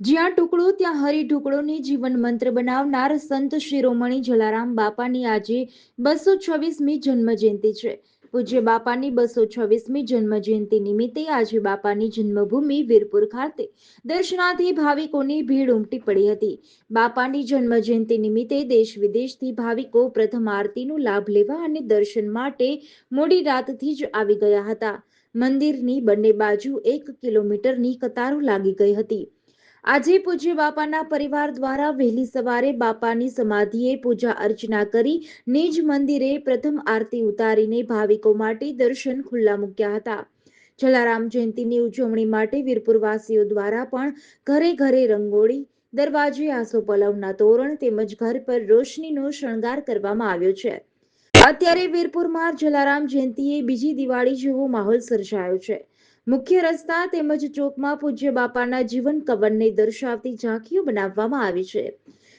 જ્યાં ટુકડો, ત્યાં હરી ઢુકડોને જીવન મંત્ર બનાવનાર સંત શિરોમણી જલારામ બાપાની આજે બસો છવ્વીસમી જન્મજયંતિ છે. પૂજ્ય બાપાની બસો છવ્વીસમી જન્મજયંતિ નિમિત્તે આજે બાપાની જન્મભૂમિ વીરપુર ખાતે દર્શનાર્થી ભાવિકોની ભીડ ઉમટી પડી હતી. બાપાની જન્મજયંતિ નિમિત્તે દેશ વિદેશથી ભાવિકો પ્રથમ આરતીનો લાભ લેવા અને દર્શન માટે મોડી રાતથી જ આવી ગયા હતા. મંદિરની બંને બાજુ એક કિલોમીટરની કતારો લાગી ગઈ હતી. આજે પૂજ્ય બાપાના પરિવાર દ્વારા વહેલી સવારે બાપાની સમાધિએ પૂજા અર્ચના કરી નિજ મંદિરે પ્રથમ આરતી ઉતારીને ભાવિકો માટે દર્શન ખુલ્લા મૂક્યા હતા. જલારામ જયંતિની ઉજવણી માટે વીરપુરવાસીઓ દ્વારા પણ ઘરે ઘરે રંગોળી, દરવાજે આસોપલવના તોરણ તેમજ ઘર પર રોશનીનો શણગાર કરવામાં આવ્યો છે. અત્યારે વીરપુરમાં જલારામ જયંતિએ બીજી દિવાળી જેવો માહોલ સર્જાયો છે. મુખ્ય રસ્તા તેમજ ચોકમાં પૂજ્ય બાપાના જીવન કવનને દર્શાવતી ઝાંખીઓ બનાવવામાં આવી છે.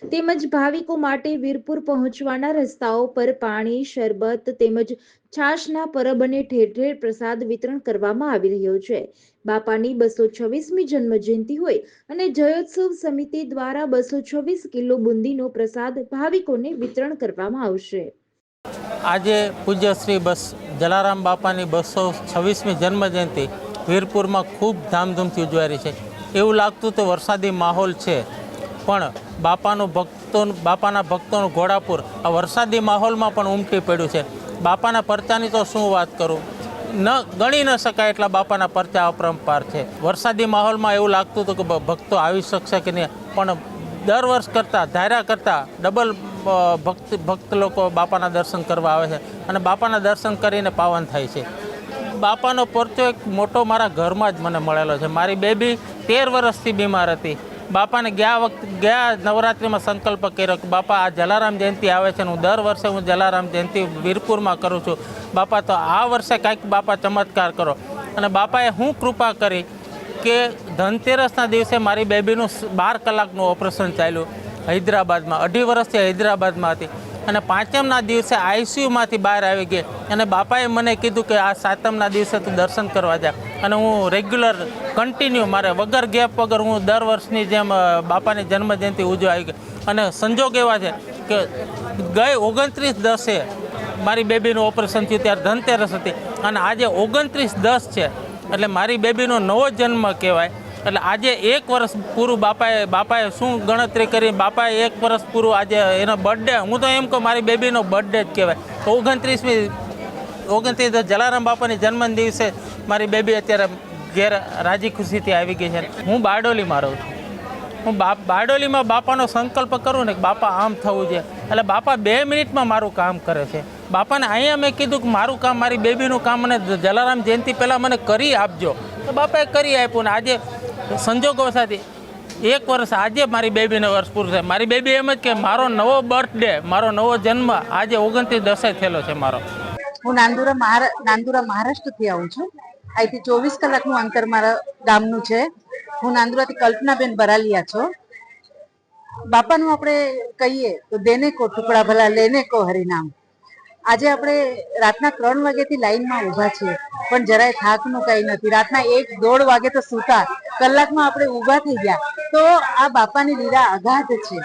તેમજ ભાવિકો માટે વીરપુર પહોંચવાના રસ્તાઓ પર પાણી, શરબત તેમજ છાશના પરબ અને ઠેર ઠેર પ્રસાદ વિતરણ કરવામાં આવી રહ્યો છે. બાપાની બસો છવ્વીસમી જન્મ જયંતિ હોય અને જયોત્સવ સમિતિ દ્વારા બસો છવ્વીસ કિલો બુંદીનો પ્રસાદ ભાવિકોને વિતરણ કરવામાં આવશે. આજે પૂજ્ય શ્રી બસ જલારામ બાપાની બસો છવ્વીસમી જન્મજયંતિ વીરપુરમાં ખૂબ ધામધૂમથી ઉજવાઈ છે. એવું લાગતું તો વરસાદી માહોલ છે, પણ બાપાનું ભક્તો બાપાના ભક્તોનું ઘોડાપુર આ વરસાદી માહોલમાં પણ ઉમટી પડ્યું છે. બાપાના પરચાની તો શું વાત કરું? ન, ગણી ન શકાય એટલા બાપાના પરચા અપરંપાર છે. વરસાદી માહોલમાં એવું લાગતું હતું કે ભક્તો આવી શકશે કે નહીં, પણ દર વર્ષ કરતાં, ધાર્યા કરતાં ડબલ ભક્ત ભક્ત લોકો બાપાના દર્શન કરવા આવે છે. અને બાપાના દર્શન કરીને પાવન થાય છે. બાપાનો પરચો એક મોટો મારા ઘરમાં જ મને મળેલો છે. મારી બેબી તેર વર્ષથી બીમાર હતી. બાપાને ગયા વખત ગયા નવરાત્રિમાં સંકલ્પ કર્યો કે, બાપા, આ જલારામ જયંતિ આવે છે હું દર વર્ષે હું જલારામ જયંતિ વીરપુરમાં કરું છું. બાપા, તો આ વર્ષે કાંઈક બાપા ચમત્કાર કરો. અને બાપાએ હું કૃપા કરી કે ધનતેરસના દિવસે મારી બેબીનું બાર કલાકનું ઓપરેશન ચાલ્યું હૈદરાબાદમાં. અઢી વર્ષથી હૈદરાબાદમાં હતી. અને પાંચમના દિવસે આઈસીયુમાંથી બહાર આવી ગઈ. અને બાપાએ મને કીધું કે આ સાતમના દિવસે તું દર્શન કરવા જા. અને હું રેગ્યુલર કન્ટિન્યુ મારે વગર ગેપ વગર હું દર વર્ષની જેમ બાપાની જન્મજયંતિ ઉજવાઈ ગઈ. અને સંજોગ એવા છે કે ગઈ ઓગણત્રીસ દસે મારી બેબીનું ઓપરેશન થયું, ત્યારે ધનતેરસ હતી. અને આજે ઓગણત્રીસ દસ છે. એટલે મારી બેબીનો નવો જન્મ કહેવાય. એટલે આજે એક વર્ષ પૂરું બાપાએ બાપાએ શું ગણતરી કરી? બાપાએ એક વર્ષ પૂરું આજે એનો બર્થડે હું તો એમ કહું, મારી બેબીનો બર્થડે જ કહેવાય. ઓગણત્રીસમી, ઓગણત્રીસ જલારામ બાપાની જન્મ દિવસે મારી બેબી અત્યારે ઘેર રાજી ખુશીથી આવી ગઈ છે. હું બારડોલીમાં રહું છું. હું બાપ, બારડોલીમાં બાપાનો સંકલ્પ કરું ને કે બાપા આમ થવું છે. એટલે બાપા બે મિનિટમાં મારું કામ કરે છે. બાપાને અહીંયા મેં કીધું કે મારું કામ, મારી બેબીનું કામ મને જલારામ જયંતિ પહેલાં મને કરી આપજો. તો બાપાએ કરી આપ્યું ને આજે સંજોગો સાથે એક વર્ષ આજે મારી બેબીને વર્ષ પૂરું થાય. મારી બેબી એમ જ કે મારો નવો બર્થડે મારો નવો જન્મ આજે ઓગણત્રીસ દસે થયેલો છે મારો. હું નાંદુરા મહારા, નાંદુરા મહારાષ્ટ્રથી આવું છું. અહીંથી ચોવીસ કલાકનું અંતર મારા ગામનું છે. હું નાંદુરાથી કલ્પનાબેન બરાલિયા છો. બાપાનું આપણે કહીએ તો દેને કો ટુકડા ભલા, લેને કો હરિનામ. આજે આપણે રાતના ત્રણ વાગ્યાથી લાઈનમાં ઊભા છીએ, પણ જરાય થાકનું કંઈ નથી. રાતના એક દોઢ વાગે તો સૂતા કલાકમાં આપણે ઊભા થઈ ગયા. તો આ બાપાની લીલા અગાધ છે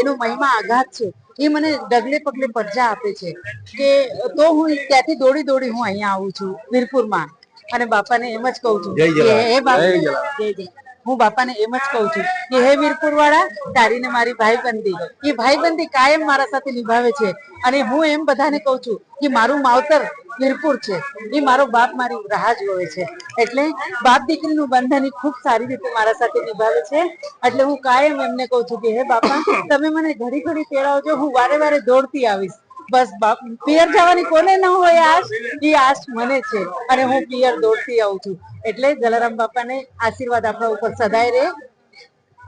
એનો મહિમા અગાધ છે એ મને ડગલે પગલે પરજા આપે છે કે તો હું ત્યાંથી દોડી દોડી હું અહીંયા આવું છું વીરપુરમાં. અને બાપાને એમ જ કહું છું કે હે બાપા હું બાપાને એમ જ કહું છું કે હે વીરપુર વાળા તારી ને મારી ભાઈબંધી. એ ભાઈબંધી કાયમ મારા સાથે નિભાવે છે. અને હું એમ બધાને કહું છું કે મારું માવતર વીરપુર છે. એ મારો બાપ મારી રાહ જોવે છે. એટલે બાપ દીકરીનું બંધન એ ખૂબ સારી રીતે મારા સાથે નિભાવે છે. એટલે હું કાયમ એમને કહું છું કે, હે બાપા, તમે મને ઘડી ઘડી તેડાવજો. હું વારે વારે દોડતી આવીશ. બસ બાપ, પિયર જવાની કોને ન હોય આશ? એ આશ મને છે. અને હું પિયર દોડતી આવું છું. એટલે જલારામ બાપાને આશીર્વાદ આપણા ઉપર સદાય રહે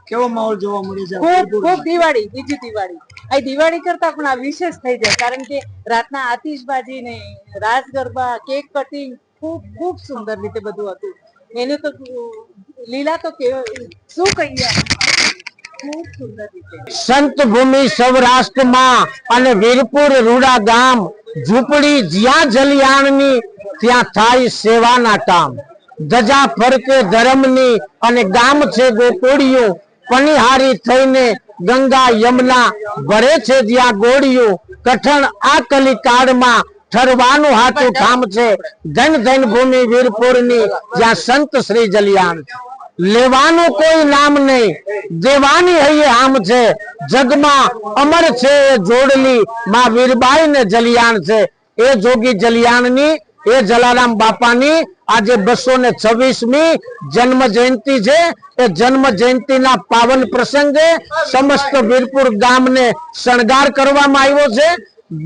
કેવો માહોલ જોવા મળે છે? ખૂબ ખૂબ દિવાળી બીજી દિવાળી. આ દિવાળી કરતા પણ આ વિશેષ થઈ જાય કારણ કે રાતના આતિશબાજી ને રાસ ગરબા કેક કટિંગ ખૂબ ખૂબ સુંદર રીતે બધું હતું. એને તો લીલા તો કે શું કહીએ? ખૂબ સુંદર રીતે. સંત ભૂમિ સૌરાષ્ટ્રમાં અને વીરપુર રૂડા ગામ ઝૂંપડી જ્યાં જલિયાણની ત્યાં થાય સેવાના કામ. ધજા ફરકે ધર્મની અને ગામ છે ગોકુળિયું પનિહારી થઈને ગંગા યમુના ભરે છે જ્યાં ગોળીઓ કઠણ આ કલી કાળમાં ઠરવાનું હાથું ઠામ છે ધન ધન ભૂમિ વીરપુરની જ્યાં સંત શ્રી જલિયાણ. લેવાનું કોઈ નામ નહીં. દેવાની હૈયે આમ છે. જગમાં અમર છે જોડલી માં વીરબાઈ ને જલિયાણ છે. એ જોગી જલિયાણની એ જલારામ બાપાની આજે બસો ને છવ્વીસમી જન્મ જયંતિ છે. એ જન્મ જયંતિના પાવન પ્રસંગે સમસ્ત વીરપુર ગામને શણગાર કરવામાં આવ્યો છે.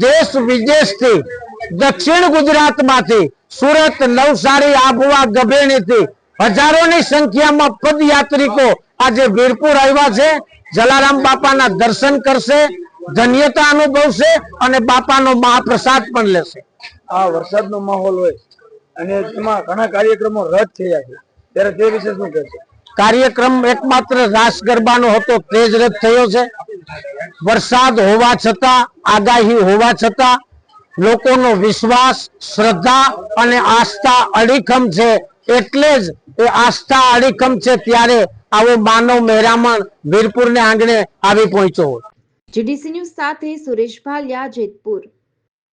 દેશ વિદેશથી, દક્ષિણ ગુજરાતમાંથી, સુરત નવસારી, આબુવા ગભેણીથી, હજારોની સંખ્યામાં પદયાત્રિકો આજે વીરપુર આવ્યા છે. જલારામ બાપાના દર્શન કરશે, ધન્યતા અનુભવશે અને બાપાનો મહાપ્રસાદ પણ લેશે. આ વરસાદનો માહોલ હોય અને તેમાં ઘણા કાર્યક્રમો રદ થયા છે. ત્યારે તે વિશે શું કહેશો? કાર્યક્રમ એકમાત્ર રાસ ગરબાનો હતો તે જ રદ થયો છે. વરસાદ હોવા છતાં આગાહી હોવા છતાં લોકોનો વિશ્વાસ શ્રદ્ધા અને આસ્થા અડીખમ છે. એટલે જ એ આસ્થા અડીખમ છે ત્યારે આવો માનવ મહેરામણ વીરપુરને આંગણે આવી પહોંચ્યો જીડીસી ન્યૂઝ સાથે સુરેશ ભાલિયા જેતપુર.